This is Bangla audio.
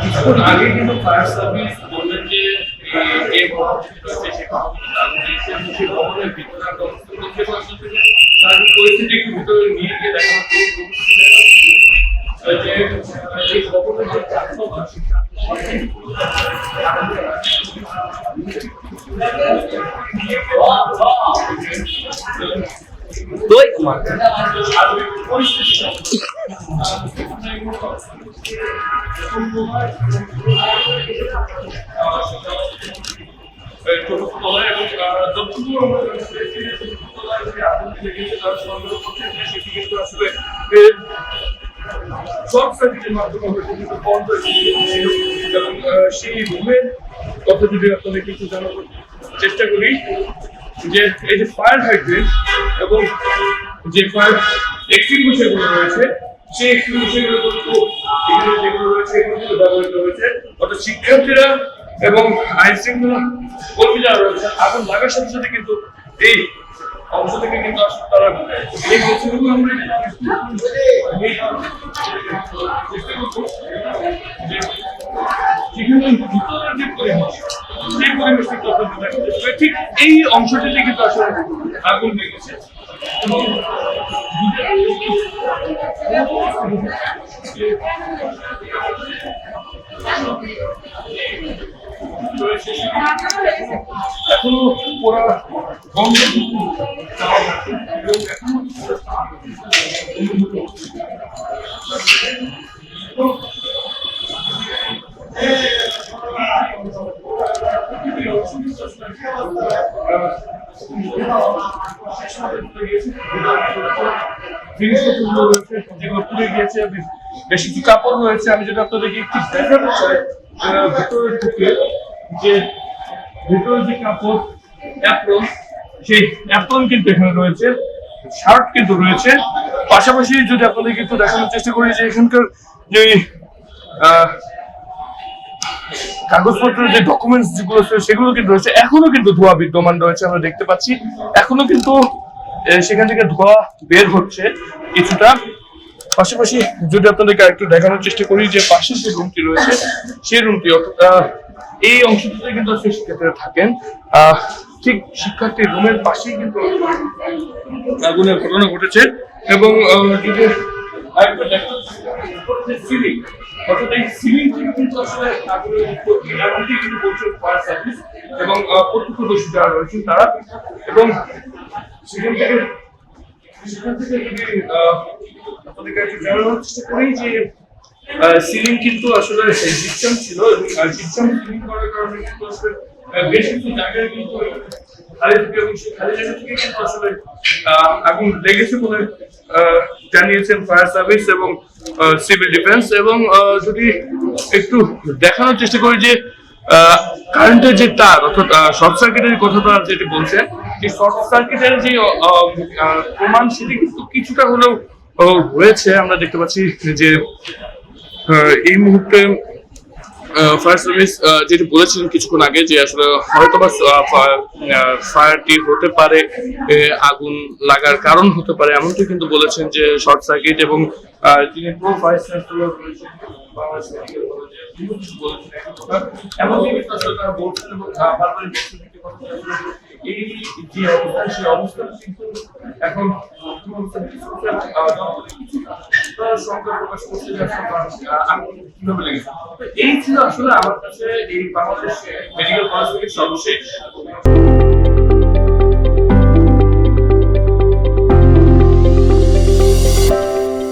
কিছুক্ষণ আগে কিন্তু ফায়ার সার্ভিস বললেন যে এই ভবনটি সেই ভবনের ভিতরে একটা যে নিয়ে গিয়ে দেখা যে যে দই শর্ট সার্কিটের মাধ্যমে বন্ধ এবং সেই রুমের কথা যদি আপনাদের কিছু জানার চেষ্টা করি যে এই যে ফায়ার হাইড্রেন্ট এবং যে ফায়ার এক্সটিংগুইশারগুলো রয়েছে, সেই এক্সটিংগুইশারগুলো কিন্তু এখানে যেগুলো রয়েছে, এগুলো ব্যবহৃত হয়েছে। অর্থাৎ শিক্ষার্থীরা এবং আইন শৃঙ্খলা কর্মী যারা রয়েছে। আগুন লাগার সাথে সাথে কিন্তু এই অংশ থেকে কিন্তু আসলে তারা এই আমরা হবে। ঠিক এই অংশটিতে কিন্তু আসলে আগুন লেগেছে এখনও ওরা এখনও জিনিসপত্রগুলো রয়েছে যেগুলো বেশ- কিছু কাপড় রয়েছে আমি যেটা আপনাদেরকে একটু দেখাতে চাই আহ, ভেতরে ঢুকে যে ভেতরে যে কাপড় অ্যাপ্রন সেই অ্যাপ্রন কিন্তু এখানে রয়েছে শার্ট কিন্তু রয়েছে পাশাপাশি যদি আপনাদেরকে একটু দেখানোর চেষ্টা করি যে এখানকার যে আহ, কাগজপত্রের যে ডকুমেন্টস যেগুলো ছিল সেগুলো কিন্তু রয়েছে। এখনও কিন্তু ধোঁয়া বিদ্যমান রয়েছে আমরা দেখতে পাচ্ছি। এখনও কিন্তু সেখান থেকে ধোঁয়া বের হচ্ছে কিছুটা। পাশাপাশি যদি আপনাদেরকে একটু দেখানোর চেষ্টা করি যে পাশের যে রুমটি রয়েছে সেই রুমটি এই অংশটিতে কিন্তু সেই শিক্ষার্থীরা থাকেন। ঠিক শিক্ষার্থীর রুমের পাশেই কিন্তু আগুনের ঘটনা ঘটেছে। এবং যদি সিলিং কিন্তু আসলে এবং যারা রয়েছেন তারা। এবং সেখান থেকে সেখান থেকে যদি আহ, আপনাদেরকে একটু জানানোর চেষ্টা করি যে সিলিং কিন্তু আসলে ছিল এবং জিপসাম সিলিং করার কারণে কিন্তু আসলে বেশ কিছু জায়গায় কিন্তু খালি থেকে এবং খালি জায়গা থেকে কিন্তু আসলে লেগেছে বলে জানিয়েছেন ফায়ার সার্ভিস এবং সিভিল ডিফেন্স এবং যদি একটু দেখানোর চেষ্টা করি যে কারেন্টের যে তার অর্থাৎ শর্ট সার্কিটের কথাটা যেটি বলছেন এই শর্ট সার্কিটের যে প্রমাণ সেটি কিন্তু কিছুটা হলেও রয়েছে আমরা দেখতে পাচ্ছি যে এই মুহূর্তে ফায়ার সার্ভিস যেটি বলেছিলেন কিছুক্ষণ আগে যে আসলে হয়তো বা ফায়ারটি হতে পারে আগুন লাগার কারণ হতে পারে, এমনটি কিন্তু বলেছেন যে শর্ট সার্কিট এবং প্রো এই যে অবস্থা, সেই অবস্থা কিন্তু এখন এই ছিল আসলে আমার কাছে এই বাংলাদেশ মেডিকেল কলেজ থেকে সর্বশেষ।